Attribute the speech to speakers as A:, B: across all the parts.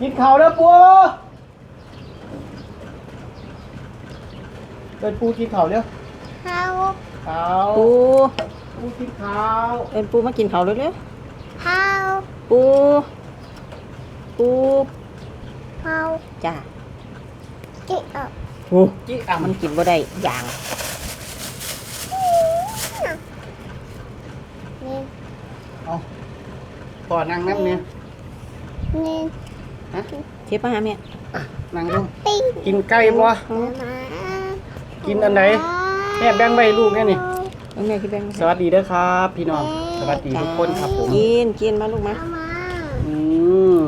A: กินข้าวแล้วปูเดินปูกินข้าวเร็ว
B: ข้าว
A: ข้าว
C: ปู
A: ปูกินข้าว
C: เอินปูมากินข้าวเร็ว
B: ข้าว
C: ๆปูปู
B: ข้าว
C: จ้า
B: จิกอะ
C: ปู
A: จิอ่ำ
C: มันกินบ่ได้อย่าง
B: นี่
A: เอาพ่อนั่งน้ำเนี่ย
B: นี่
C: เทียบมาหาแม่
A: นั่งลง
B: ปิ้ง
A: กินไก่บ่
B: มา
A: กินอันไหนแม่แบ่งไว้ให้ลูกแน่นี่
C: เอาแม่คิดแบงค์
A: สวัสดีเด้อครับ พี่น้องสวัสดีทุกคนครับผม
C: กินกินมาลูกมา
B: เอามา
A: อืม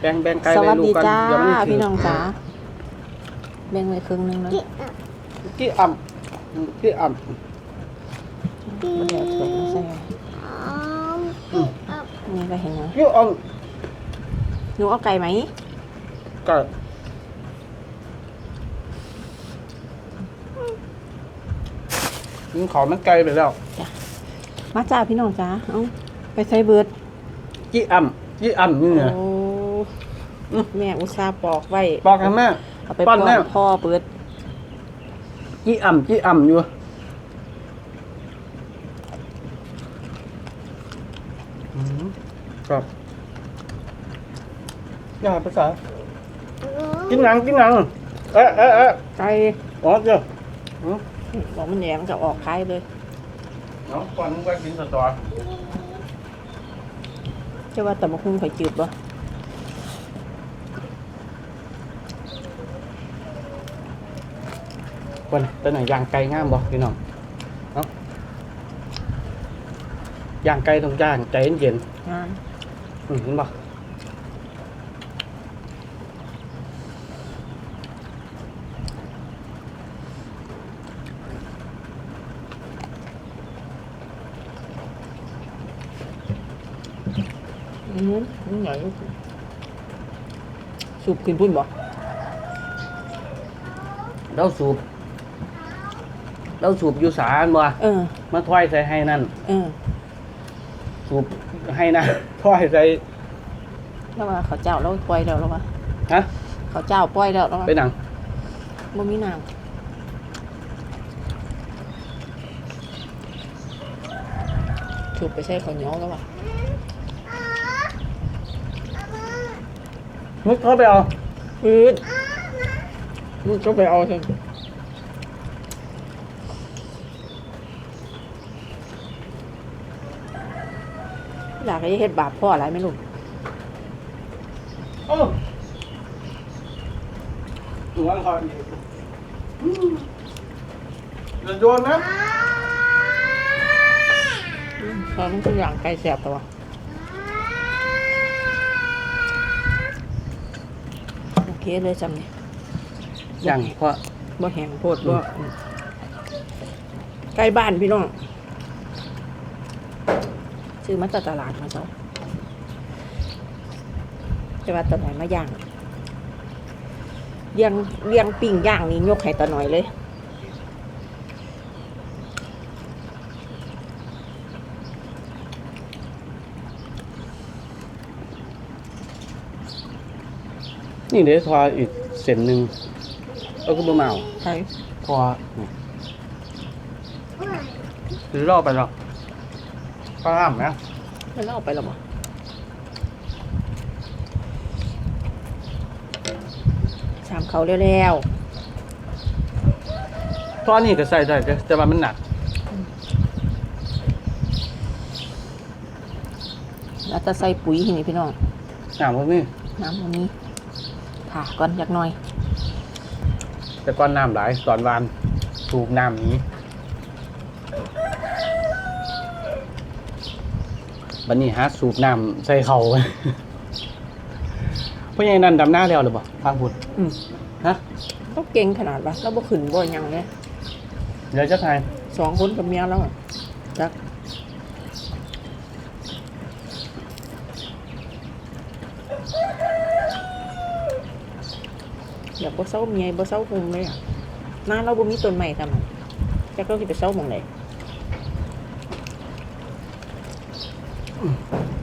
A: แบ่งแบ่งไก่
C: ส
A: ไว้
C: วัส
A: ลู
C: ดี
A: กกัน
C: จ้า
A: เดี๋ยวมันสิ
C: พี่น้องจ้าแบ่งไว้ครึ่งหนึงนะ
B: จิกอะ
A: จิอ่ำจิอ่ำ
C: บ่ได้เอาถ้วยมาใส่
B: อ๋อจิกอะ
C: นี่ไปเห็นยัง
A: จิอ่
C: หนูเอาไก่ไหมำ
A: ก็กินของมันไกลไปแล้ว
C: มาจ้าพี่น้องจ้าเอาไปใส่เบิด
A: จิอ่ำจิอ่ำนี่เนี่ย
C: โอ้
A: อืม
C: แม่อุตส่าห์ปอกไว้
A: บอกกันแม่
C: เอาไป
A: ป้
C: ป้
A: อ
C: อนน
A: แม่
C: พ่อเปิด
A: จิอ่ำจิอ่ำอยู่อืมครับ อย่าภาษา กินหนังกินหนัง เอ๊ะเอ๊ะเอ๊ะ
C: ไก่
A: อ๋อเจ้า
C: บอกมันแหนมนจะออกคล้ายเลย
A: เนาะก่อนมึงก็กินสตอ
C: ใช่ว่าแต่บะคุ้งข่อยจืดบ่
A: ก่อนตัวไหนย่างไก่งามบ่พี่น้องเนาะย่างไก่ต้องย่างใจเย็น
C: งาน
A: ๆอืมเห็นบ่
C: อืมนี่ไงสูบขึ้นพุ่นบ่
A: เราสูบเราสูบอยู่สารบ่
C: เออ
A: มาถ้อยใส่ให้นั่น
C: เออ
A: สูบให้นั่นถ้อยใส่
C: แล้วว่าเขาเจ้าแล้วปล่อยแล้วแล้วว่า
A: ฮะ
C: เขาเจ้าปล่อยแล้วแล้วว่า
A: ไปหนัง
C: บ่มีน้ำถูกไปใส่ข้าวเหนียวแล้วว่ะ
A: มึกเข้าไปเอา
C: อืดมึงก็ไปเอาเถอะอยากให้เฮ็ดบาปพ่ออะไรไหม่ลูก
A: เออหัวคอยจะโดนนะ
C: ตอนนั้นก็อย่างไก่แสบตัวโอ เคเลยจำเนี่ย
A: อย่างเพราะ
C: บ่แห้งโพดบ่ใกล้บ้านพี่น้องซื้อมาจากตลาดมาเจ้าจะว่าตะหน่อยมาย่างเลี้ยงเลี้ยงปิ้งย่างนี่ยกให้ตะหน่อยเลย
A: นี่เดี๋ยวทออีกเส้นหนึ่งเอาก็บ่มาเอา
C: ใช่
A: ทอนี่หรือรอบไปหรอกข้ามนะ
C: ไม่เล่าไปหรอบ่สามเขาเร็ว
A: ทอนี่ก็ใส่ได้แต่แต่ว่ามันหนัก
C: ๆแล้วจะใส่ปุ๋ยทีนี่พี่น้อง
A: หนักพวกนี้
C: น้ำวันนี้ ผ่าก่อนอยากหน่อย
A: แต่ก้อนน้ำหลายตอนวานสูบน้ำหนี้บันนี้ฮะสูบน้ำใส่เขาเพราะยังนั้นดำหน้าแล้วหรือเปล่าฟังพูด
C: อืม
A: ฮะ
C: ต้องเก่งขนาดวะแล้วบ่ขึ้นบ่หยังเลย
A: เดี๋ยวจะทาย
C: สองคนกับเมียแล้วอะจัก แบบบ่เศร้าเมียบ่เศร้าหงเลยอะน้าเราบ่มีต้นใหม่ทำจัก็คืสิไปเศร้าหมองไหน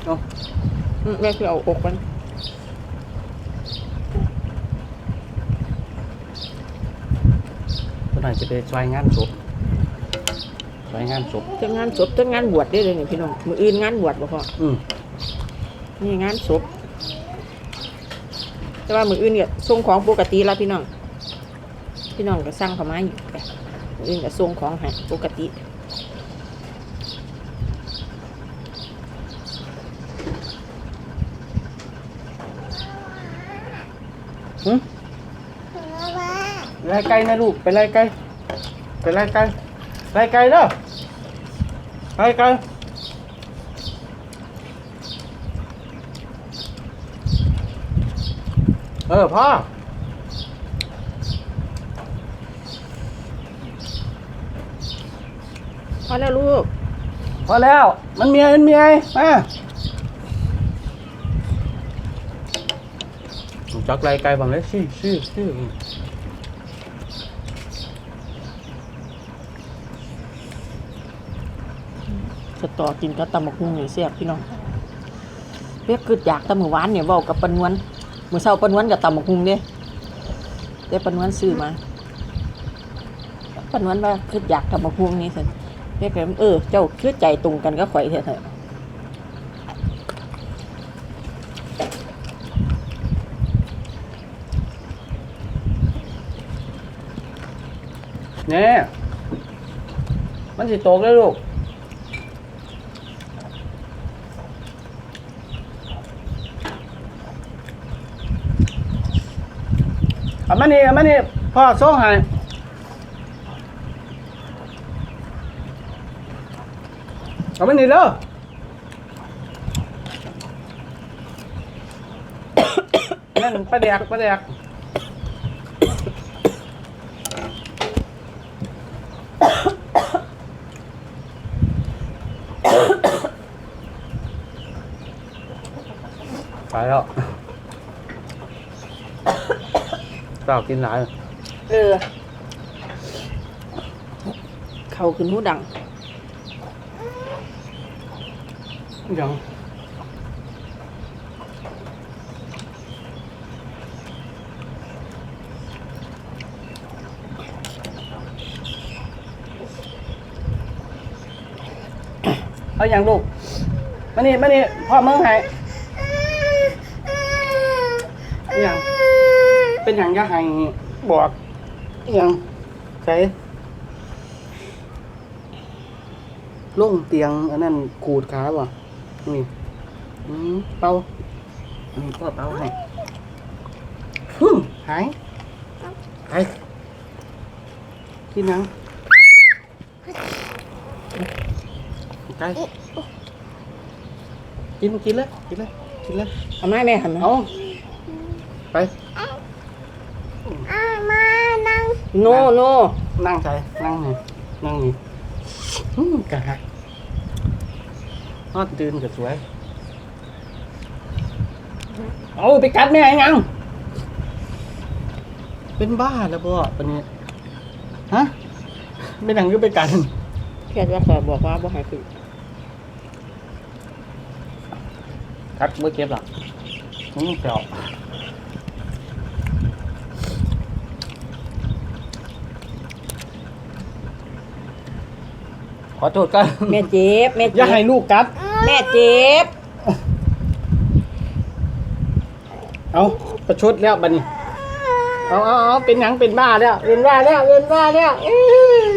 A: เอา
C: แม่คือเอาอกมันก็
A: หน่อนจะไปช่วยงานศพช่วยงานศพ
C: จะงานศพจะงานบวชได้เลยเนี่ยพี่น้องมืออื่นงานบวชบ่พอ
A: อืม
C: นี่งานศพ แต่ว่ามืออื่นเนี่ยส่งของปกติแล้วพี่น้อง พี่น้องก็สั่งเขามาอยู่จ้ะมืออื่นก็ส่งของให้ปกติ
A: หึ
B: พ่อว่า
A: ไล่ไก่นะลูกไปไล่ไก่ไปไล่ไก่ไล่ไก่เด้อไล่ไก่ เออพ่อ
C: พอแล้วลูก
A: พอแล้ว มันมีไงมันมีไงมาจักไล่ไก่บังเลยซี่ซี่ซี่
C: สตอกินกับตำบักหุ่งนี่เสียบพี่น้องเรียกคืออยากแตำมือหวานเนี่ยเว้ากับปานนวล มื้อเช้าปนนวลกับตำบักหุ่งเด้แต่ปานนวลซื้อมาปนนวลว่าคืออยากตำบักหุ่งนี่ซั่นเรียกแล้วเออ เจ้าคือใจตรงกันก็ข่อยแท้
A: เนี่ยมันสิตกเลยลูก เอามานี่เอามานี่พ่อส่งให้เอามานี่เด้อนั่นปลาแดกปลาแดกไปแล้ว เปล่ากินหลาย
C: เออ เข้าขึ้นหูดัง
A: ยังเอาอย่างลูกมานี่มานี่พ่อมึงให้อหย่าง เป็นอย่างอยาให้บอกอหย่างใส่ลงเตียง อันนั้นขูดขาบ่นี่อืมเป่าอันนี้พ่อเป่าให้ฮึ่มหายไปกินยังไปกินกินเลยกินเลยกินเลย
C: เอาไม้แม่หันมา
A: เอาไป
B: อามานั่ง
C: โนโน
A: นั่งใจนั่งนี่นั่งนี่อืมกะหักนอนตื่นก็สวย เอาไปกัดแม่ยังเป็นบ้าแล้วพ่อปะเนี่ยฮะไม่นังก็ไปกัด
C: แค่ว่าขอบอกว่าบ่ให้คือ
A: กัดเมื่อเก็บหรอกอืมเปล่า อโทษกัน
C: แม่เจ็บแม่
A: อ
C: เจ็
A: ย่า
C: บ
A: ให้ลูกกัด
C: แม่เจ็บ
A: เอาประชดแล้วบัดนี้ เอาเอาเอาเป็นหยังเป็นบ้าแล้วเป็นบ้าแล้วเป็นบ้าแล้วอื้อ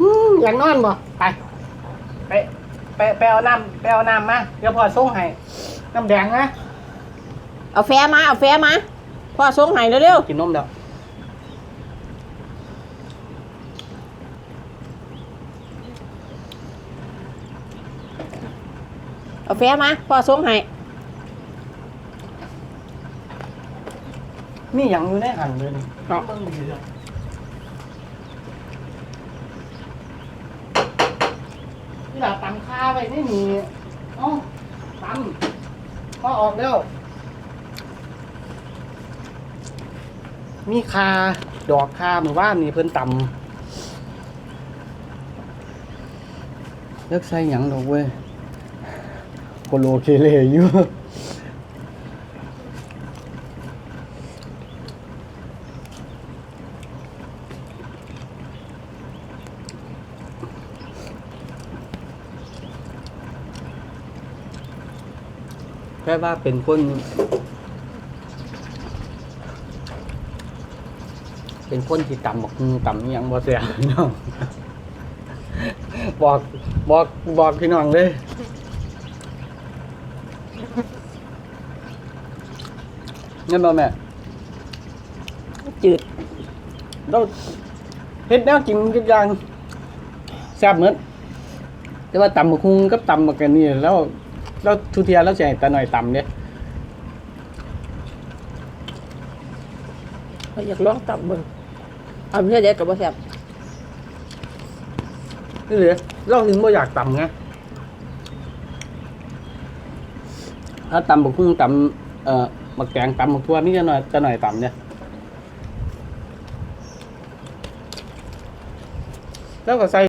A: อื้ออยากนอนบ่ไปไปไปไปเอาน้ำไปเอาน้ำมาเดี๋ยวพ่อส่งให้น้ำแดงนะ
C: เอาแฟมาเอาแฟมาพ่อส่งให้เร็ว
A: กินนมแล้ว
C: เอาแฟมาพ่อส่งให้
A: มีหยังอยู่ในหันเลยนี่
C: เนาะ
A: เบิ่งดีเลยนี่ล่ะตำข้าไว้นี่นี่เอ้าตำพ่อออกแล้ว มีคาดอกคาหมู่บ้านนี่เพิ่นตำเลิกใส่หยังดอกเว้ย โคโลเคเลอยู่แค่ว่าเป็นคน เป็นคนที่ต่ำบอกต่ำยังบอเสียน้องบอกบอกบอกพี่น้องเลย เงินบ่แม่
C: จืด
A: เราเฮ็ดแนวกินทุกอย่างแซ่บเหมือนแต่ว่าตำบักฮุงกับตำบักกันนี่แล้วแล้วทุเทียแล้วใส่ตาหน่อยตำเนี่ย
C: เราอยากลองตับเบิ่งเอาเพื่อเด็ดกับบ่แซ่บ
A: นี่เลยเราถึงบ่อยากตำไง ถ้าตำบักฮุงตำเอ่อบักแตงตำบักทั่วนี่จะหน่อยจะหน่อยตำเนี่ยแล้วก็ใส่